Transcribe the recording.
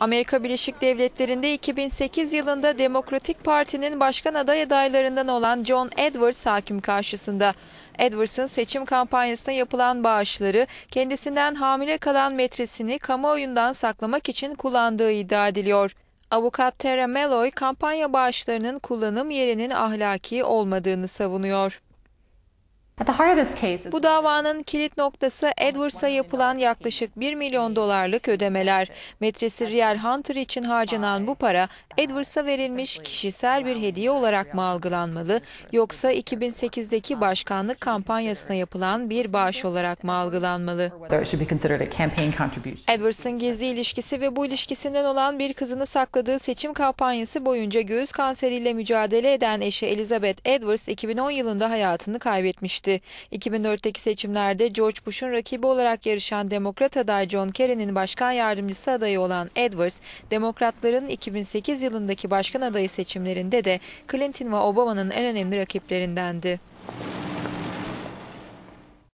Amerika Birleşik Devletleri'nde 2008 yılında Demokratik Parti'nin başkan aday adaylarından olan John Edwards hakim karşısında. Edwards'ın seçim kampanyasına yapılan bağışları kendisinden hamile kalan metresini kamuoyundan saklamak için kullandığı iddia ediliyor. Avukat Tara Malloy kampanya bağışlarının kullanım yerinin ahlaki olmadığını savunuyor. Bu davanın kilit noktası Edwards'a yapılan yaklaşık 1 milyon dolarlık ödemeler. Metresi Riel Hunter için harcanan bu para Edwards'a verilmiş kişisel bir hediye olarak mı algılanmalı yoksa 2008'deki başkanlık kampanyasına yapılan bir bağış olarak mı algılanmalı? Edwards'ın gizli ilişkisi ve bu ilişkisinden olan bir kızını sakladığı seçim kampanyası boyunca göğüs kanseriyle mücadele eden eşi Elizabeth Edwards 2010 yılında hayatını kaybetmişti. 2004'teki seçimlerde George Bush'un rakibi olarak yarışan Demokrat aday John Kerry'nin başkan yardımcısı adayı olan Edwards, Demokratların 2008 yılındaki başkan adayı seçimlerinde de Clinton ve Obama'nın en önemli rakiplerindendi.